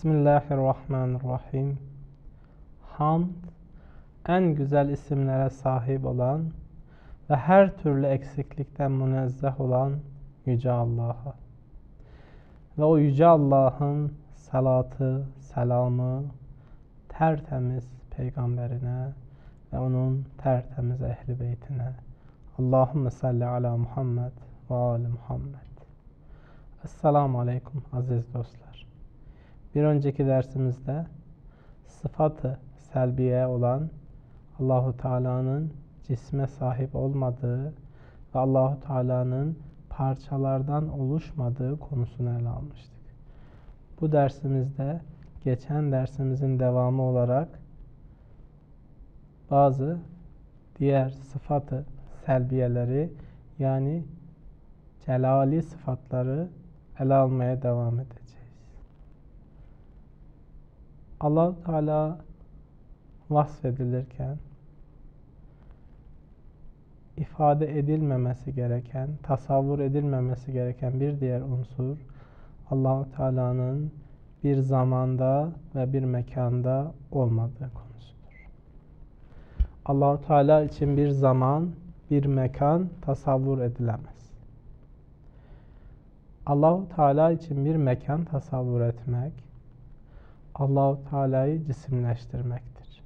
Bismillahirrahmanirrahim. Hamd, en güzel isimlere sahip olan ve her türlü eksiklikten münezzeh olan Yüce Allah'a. Ve o Yüce Allah'ın salatı, selamı, tertemiz peygamberine ve onun tertemiz ehli beytine. Allahümme salli ala Muhammed ve ali Muhammed. Esselamu Aleyküm aziz dostlar. Bir önceki dersimizde sıfatı selbiye olan Allahu Teala'nın cisme sahip olmadığı ve Allahu Teala'nın parçalardan oluşmadığı konusunu ele almıştık. Bu dersimizde geçen dersimizin devamı olarak bazı diğer sıfatı selbiyeleri yani celali sıfatları ele almaya devam edeceğiz. Allah Teala vasfedilirken ifade edilmemesi gereken, tasavvur edilmemesi gereken bir diğer unsur Allahu Teala'nın bir zamanda ve bir mekanda olmadığı konusudur. Allahu Teala için bir zaman, bir mekan tasavvur edilemez. Allahu Teala için bir mekan tasavvur etmek Allahu Teala'yı cisimleştirmektir.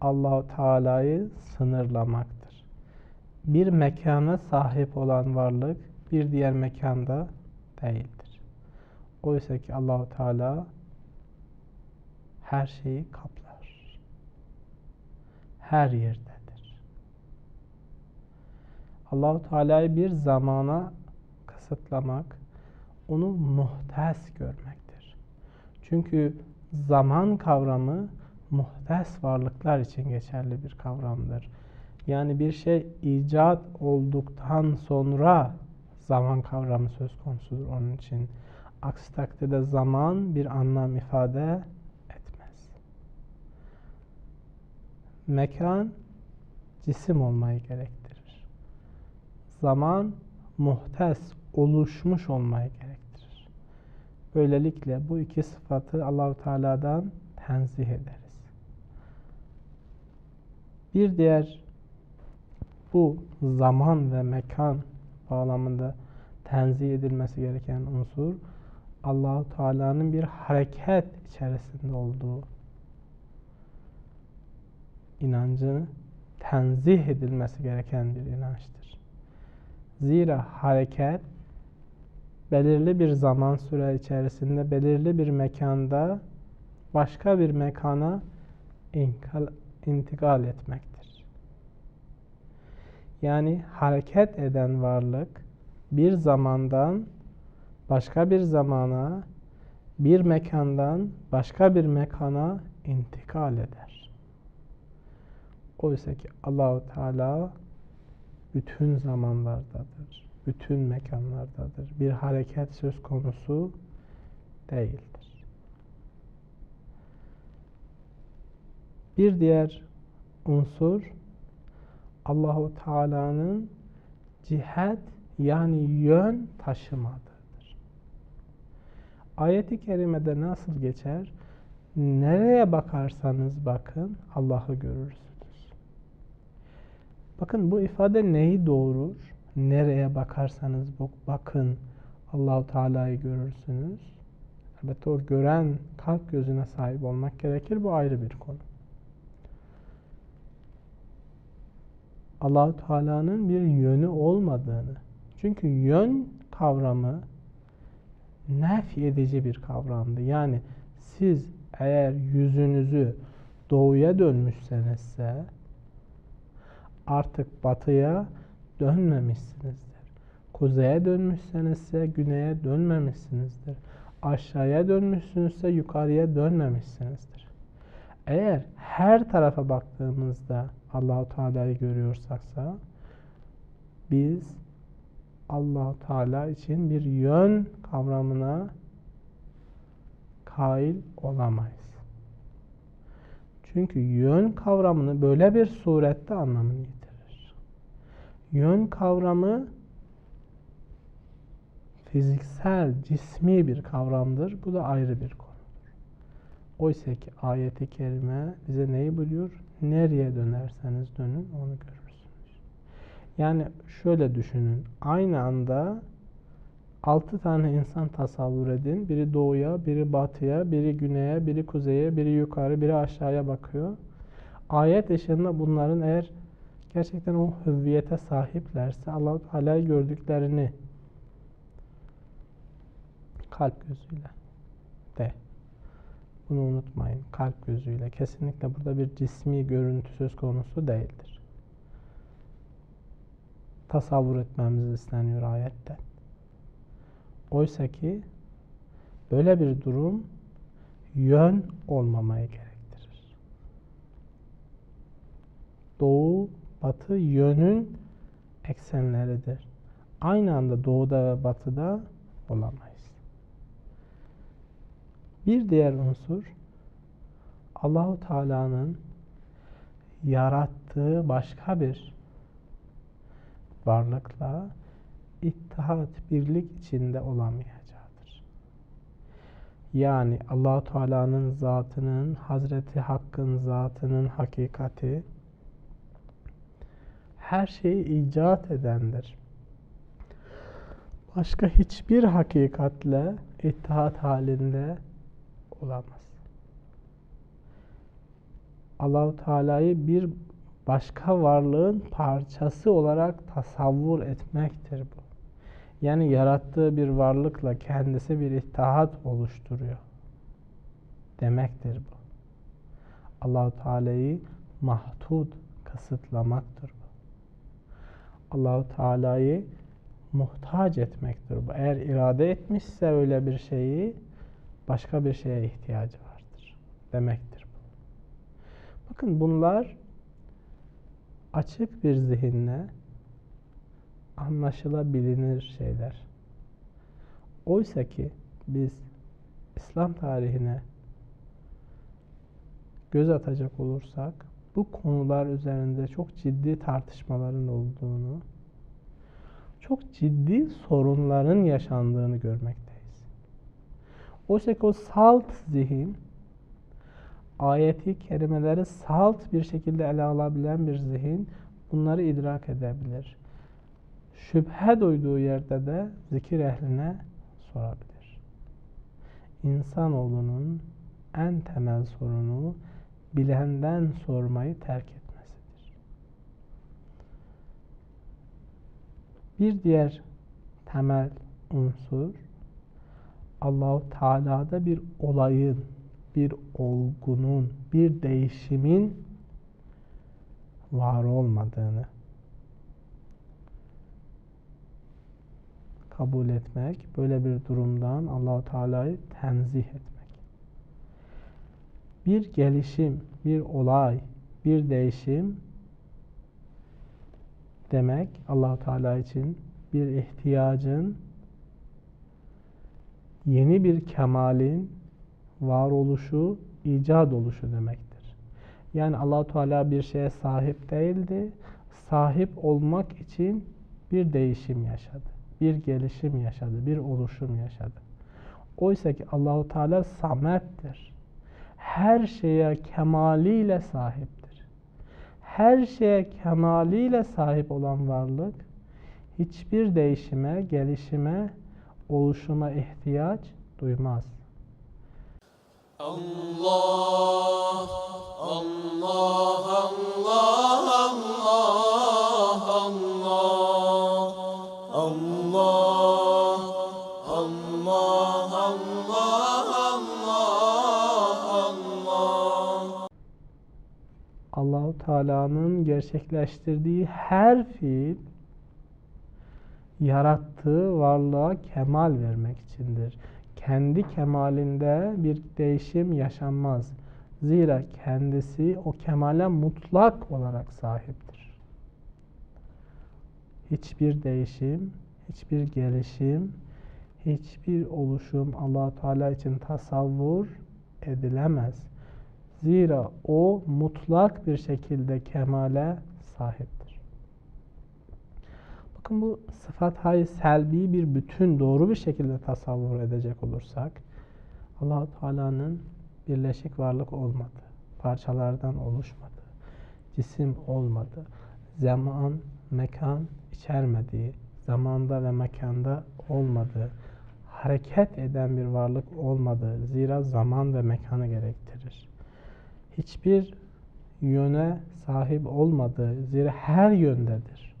Allahu Teala'yı sınırlamaktır. Bir mekana sahip olan varlık bir diğer mekanda değildir. Oysa ki Allahu Teala her şeyi kaplar. Her yerdedir. Allahu Teala'yı bir zamana kısıtlamak, onu muhtes görmektir. Çünkü zaman kavramı muhtes varlıklar için geçerli bir kavramdır. Yani bir şey icat olduktan sonra zaman kavramı söz konusudur onun için. Aksi takdirde zaman bir anlam ifade etmez. Mekan cisim olmayı gerektirir. Zaman muhtes, oluşmuş olmayı gerektirir. Böylelikle bu iki sıfatı Allahu Teala'dan tenzih ederiz. Bir diğer bu zaman ve mekan bağlamında tenzih edilmesi gereken unsur Allahu Teala'nın bir hareket içerisinde olduğu inancı tenzih edilmesi gereken bir inançtır. Zira hareket belirli bir zaman süre içerisinde belirli bir mekanda başka bir mekana intikal etmektir. Yani hareket eden varlık bir zamandan başka bir zamana, bir mekandan başka bir mekana intikal eder. Oysa ki Allahu Teala bütün zamanlardadır, bütün mekanlardadır. Bir hareket söz konusu değildir. Bir diğer unsur Allahu Teala'nın cihet yani yön taşımadıdır. Ayeti kerimede nasıl geçer? Nereye bakarsanız bakın Allah'ı görürsünüz. Bakın bu ifade neyi doğurur? Nereye bakarsanız bakın Allahu Teala'yı görürsünüz. Elbette o gören kalp gözüne sahip olmak gerekir. Bu ayrı bir konu. Allahu Teala'nın bir yönü olmadığını. Çünkü yön kavramı nef edici bir kavramdı. Yani siz eğer yüzünüzü doğuya dönmüşsenizse artık batıya dönmemişsinizdir. Kuzeye dönmüşsenizse güneye dönmemişsinizdir. Aşağıya dönmüşsünüzse yukarıya dönmemişsinizdir. Eğer her tarafa baktığımızda Allahu Teala'yı görüyorsaksa biz Allahu Teala için bir yön kavramına kail olamayız. Çünkü yön kavramını böyle bir surette anlamını. Yön kavramı fiziksel, cismi bir kavramdır. Bu da ayrı bir konudur. Oysa ki ayeti kerime bize neyi buyuruyor? Nereye dönerseniz dönün onu görürsünüz. Yani şöyle düşünün. Aynı anda altı tane insan tasavvur edin. Biri doğuya, biri batıya, biri güneye, biri kuzeye, biri yukarı, biri aşağıya bakıyor. Ayet ışığında bunların eğer gerçekten o hüviyete sahiplerse Allah-u Teala'yı gördüklerini kalp gözüyle de. Bunu unutmayın. Kalp gözüyle. Kesinlikle burada bir cismi görüntü söz konusu değildir. Tasavvur etmemiz isteniyor ayette. Oysa ki böyle bir durum yön olmamayı gerektirir. Doğu, batı yönün eksenleridir. Aynı anda doğuda ve batıda olamayız. Bir diğer unsur Allahu Teala'nın yarattığı başka bir varlıkla ittihat, birlik içinde olamayacağıdır. Yani Allahu Teala'nın zatının, Hazreti Hakk'ın zatının hakikati her şeyi icat edendir. Başka hiçbir hakikatle ittihat halinde olamaz. Allahu Teala'yı bir başka varlığın parçası olarak tasavvur etmektir bu. Yani yarattığı bir varlıkla kendisi bir ittihat oluşturuyor. Demektir bu. Allahu Teala'yı mahdud kısıtlamaktır bu. Allahu Teala'yı muhtaç etmektir bu. Eğer irade etmişse öyle bir şeyi başka bir şeye ihtiyacı vardır demektir bu. Bakın bunlar açık bir zihinle anlaşılabilir şeyler. Oysa ki biz İslam tarihine göz atacak olursak bu konular üzerinde çok ciddi tartışmaların olduğunu, çok ciddi sorunların yaşandığını görmekteyiz. Oysa ki o salt zihin, ayeti kerimeleri salt bir şekilde ele alabilen bir zihin bunları idrak edebilir şüphe duyduğu yerde de zikir ehline sorabilir. İnsanoğlunun en temel sorunu bilenden sormayı terk etmesidir. Bir diğer temel unsur Allahu Teala'da bir olayın, bir olgunun, bir değişimin var olmadığını kabul etmek, böyle bir durumdan Allahu Teala'yı tenzih etmek. Bir gelişim, bir olay, bir değişim demek Allahu Teala için bir ihtiyacın yeni bir kemalin varoluşu, icat oluşu demektir. Yani Allahu Teala bir şeye sahip değildi. Sahip olmak için bir değişim yaşadı bir gelişim yaşadı, bir oluşum yaşadı. Oysa ki Allahu Teala samettir. Her şeye kemaliyle sahiptir. Her şeye kemaliyle sahip olan varlık hiçbir değişime, gelişime, oluşuma ihtiyaç duymaz. Allahu Teala'nın gerçekleştirdiği her fiil yarattığı varlığa kemal vermek içindir. Kendi kemalinde bir değişim yaşanmaz. Zira kendisi o kemale mutlak olarak sahiptir. Hiçbir değişim, hiçbir gelişim, hiçbir oluşum allah Teala için tasavvur edilemez. Zira o mutlak bir şekilde kemale sahiptir. Bakın bu sıfat hay selbi bir bütün doğru bir şekilde tasavvur edecek olursak allah Teala'nın birleşik varlık olmadı. Parçalardan oluşmadı. Cisim olmadı. Zaman, mekan içermediği, zamanda ve mekanda olmadığı, hareket eden bir varlık olmadığı, zira zaman ve mekanı gerektirir. Hiçbir yöne sahip olmadığı, zira her yöndedir.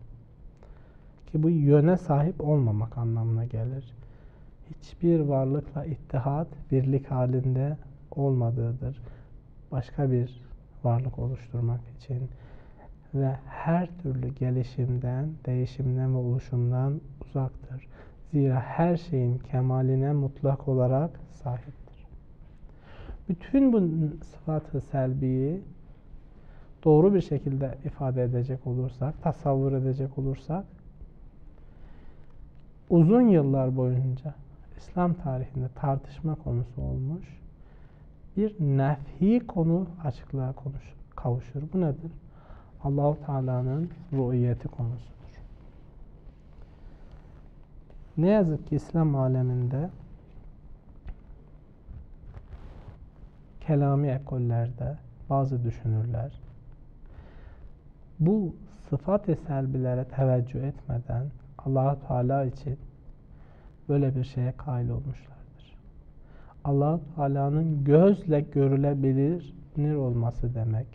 Ki bu yöne sahip olmamak anlamına gelir. Hiçbir varlıkla ittihat, birlik halinde olmadığıdır. Başka bir varlık oluşturmak için ve her türlü gelişimden, değişimden ve oluşumdan uzaktır. Zira her şeyin kemaline mutlak olarak sahiptir. Bütün bu sıfatı selbiyi doğru bir şekilde ifade edecek olursak, tasavvur edecek olursak uzun yıllar boyunca İslam tarihinde tartışma konusu olmuş bir nefi konu açıklığa konuş, kavuşur. Bu nedir? Allahu Teala'nın ruhiyeti konusudur. Ne yazık ki İslam aleminde kelami ekollerde bazı düşünürler bu sıfat-ı selbilere teveccüh etmeden allah Teala için böyle bir şeye kail olmuşlardır. allah Teala'nın gözle görülebilir olması demek.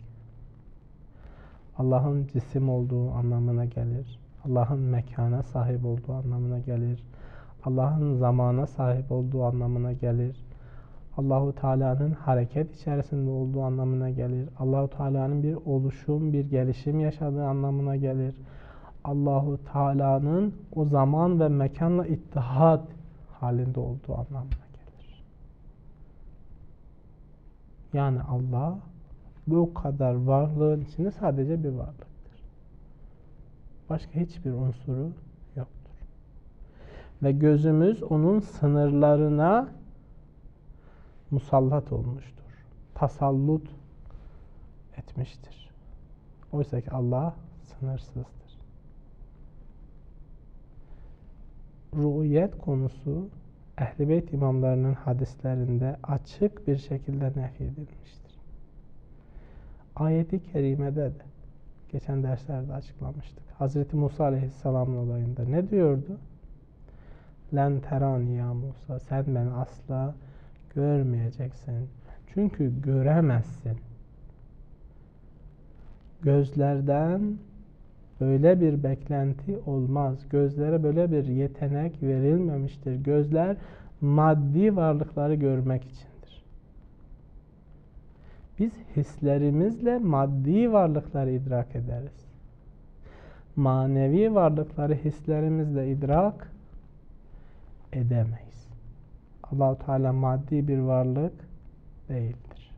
Allah'ın cisim olduğu anlamına gelir. Allah'ın mekana sahip olduğu anlamına gelir. Allah'ın zamana sahip olduğu anlamına gelir. Allahu Teala'nın hareket içerisinde olduğu anlamına gelir. Allahu Teala'nın bir oluşum, bir gelişim yaşadığı anlamına gelir. Allahu Teala'nın o zaman ve mekanla ittihat halinde olduğu anlamına gelir. Yani Allah bu kadar varlığın içinde sadece bir varlıktır. Başka hiçbir unsuru yoktur. Ve gözümüz onun sınırlarına musallat olmuştur. Tasallut etmiştir. Oysa ki Allah sınırsızdır. Ruhiyet konusu Ehl-i imamlarının hadislerinde açık bir şekilde nefi edilmiştir. Ayeti kerimede de geçen derslerde açıklamıştık. Hazreti Musa Aleyhisselam'ın olayında ne diyordu? Len terani ya Musa sen beni asla görmeyeceksin. Çünkü göremezsin. Gözlerden böyle bir beklenti olmaz. Gözlere böyle bir yetenek verilmemiştir. Gözler maddi varlıkları görmek içindir. Biz hislerimizle maddi varlıkları idrak ederiz. Manevi varlıkları hislerimizle idrak edemeyiz. Allahu Teala maddi bir varlık değildir.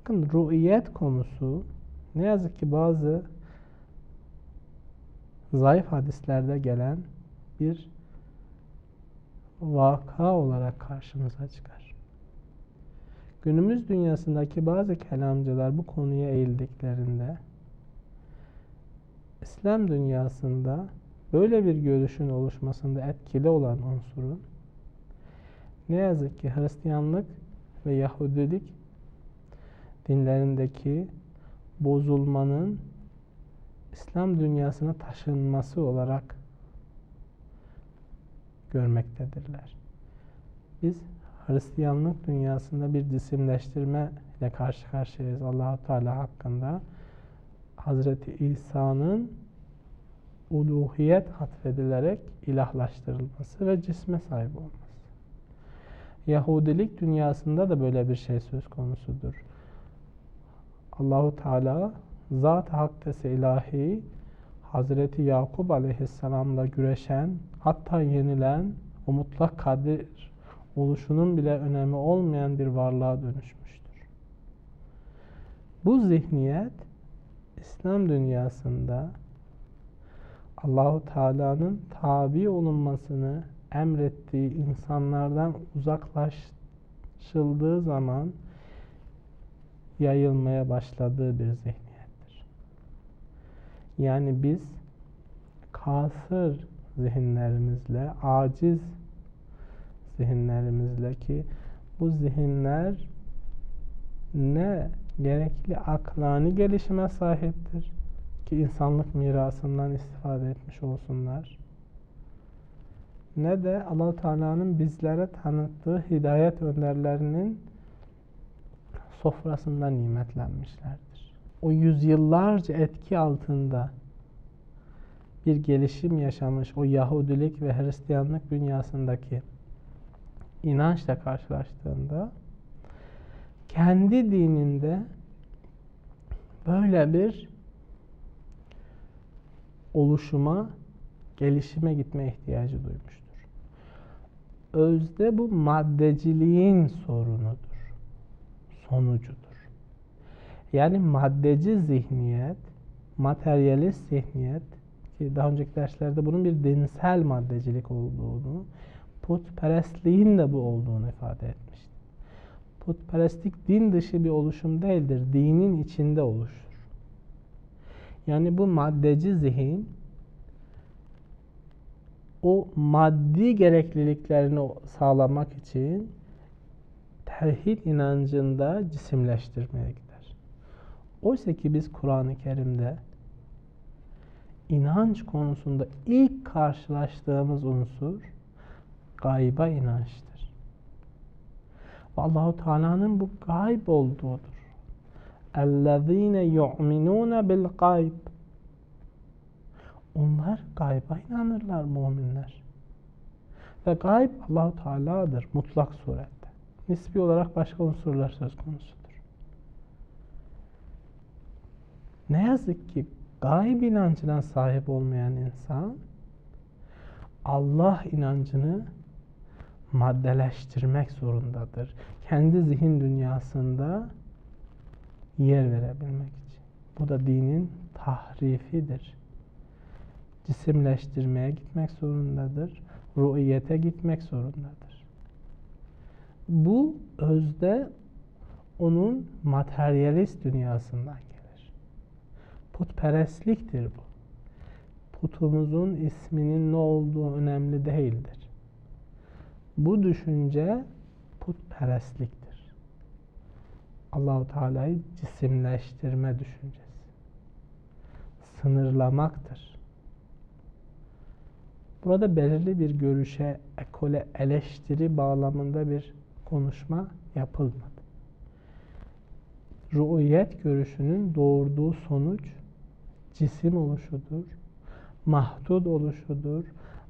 Bakın ruhiyet konusu ne yazık ki bazı zayıf hadislerde gelen bir vaka olarak karşımıza çıkar. Günümüz dünyasındaki bazı kelamcılar bu konuya eğildiklerinde İslam dünyasında böyle bir görüşün oluşmasında etkili olan unsurun ne yazık ki Hristiyanlık ve Yahudilik dinlerindeki bozulmanın İslam dünyasına taşınması olarak görmektedirler. Biz Hristiyanlık dünyasında bir cisimleştirme ile karşı karşıyayız Allahu Teala hakkında. Hazreti İsa'nın uluhiyet atfedilerek ilahlaştırılması ve cisme sahip olması. Yahudilik dünyasında da böyle bir şey söz konusudur. Allahu Teala zat hakkesi ilahi Hazreti Yakup aleyhisselamla güreşen hatta yenilen o mutlak kadir oluşunun bile önemi olmayan bir varlığa dönüşmüştür. Bu zihniyet İslam dünyasında Allahu Teala'nın tabi olunmasını emrettiği insanlardan uzaklaşıldığı zaman yayılmaya başladığı bir zihniyettir. Yani biz kasır zihinlerimizle, aciz zihinlerimizle ki bu zihinler ne gerekli aklani gelişime sahiptir ki insanlık mirasından istifade etmiş olsunlar ne de allah Teala'nın bizlere tanıttığı hidayet önderlerinin sofrasında nimetlenmişlerdir. O yüzyıllarca etki altında bir gelişim yaşamış o Yahudilik ve Hristiyanlık dünyasındaki inançla karşılaştığında kendi dininde böyle bir oluşuma, gelişime gitme ihtiyacı duymuştur. Özde bu maddeciliğin sorunudur, sonucudur. Yani maddeci zihniyet, materyalist zihniyet ki daha önceki derslerde bunun bir dinsel maddecilik olduğunu, putperestliğin de bu olduğunu ifade etmiştim. Putperestlik din dışı bir oluşum değildir, dinin içinde oluşur. Yani bu maddeci zihin o maddi gerekliliklerini sağlamak için tevhid inancında cisimleştirmeye gider. Oysa ki biz Kur'an-ı Kerim'de inanç konusunda ilk karşılaştığımız unsur gayba inançtır. Allahu Teala'nın bu gayb olduğudur. اَلَّذ۪ينَ يُؤْمِنُونَ بِالْغَيْبِ onlar gayba inanırlar müminler. Ve gayb Allahu Teala'dır mutlak surette. Nisbi olarak başka unsurlar söz konusudur. Ne yazık ki gayb inancına sahip olmayan insan Allah inancını maddeleştirmek zorundadır. Kendi zihin dünyasında yer verebilmek için. Bu da dinin tahrifidir. Cisimleştirmeye gitmek zorundadır. Ruiyete gitmek zorundadır. Bu özde onun materyalist dünyasından gelir. Putperestliktir bu. Putumuzun isminin ne olduğu önemli değildir. Bu düşünce putperestliktir. Allahu Teala'yı cisimleştirme düşüncesi. Sınırlamaktır. Burada belirli bir görüşe, ekole, eleştiri bağlamında bir konuşma yapılmadı. Ruiyet görüşünün doğurduğu sonuç cisim oluşudur, mahdud oluşudur,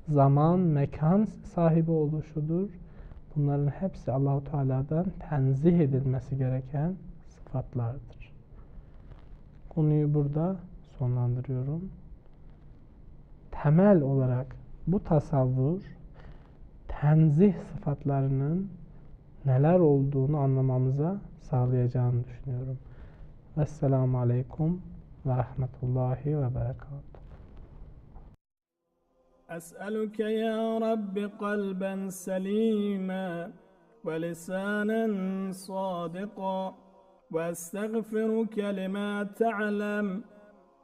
zaman, mekan sahibi oluşudur. Bunların hepsi Allahu Teala'dan tenzih edilmesi gereken sıfatlardır. Konuyu burada sonlandırıyorum. Temel olarak bu tasavvur tenzih sıfatlarının neler olduğunu anlamamıza sağlayacağını düşünüyorum. Vesselamu Aleyküm ve Rahmetullahi ve Berekatuhu. أسألك يا رب قلبا سليما ولسانا صادقا وأستغفرك لما تعلم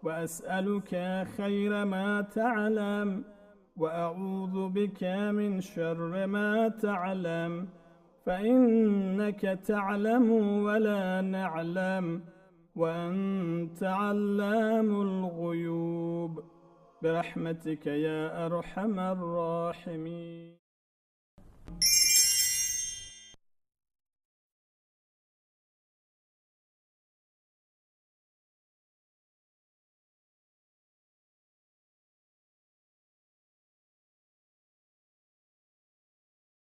وأسألك خير ما تعلم وأعوذ بك من شر ما تعلم فإنك تعلم ولا نعلم وأنت علام الغيوب. برحمتك يا أرحم الراحمين.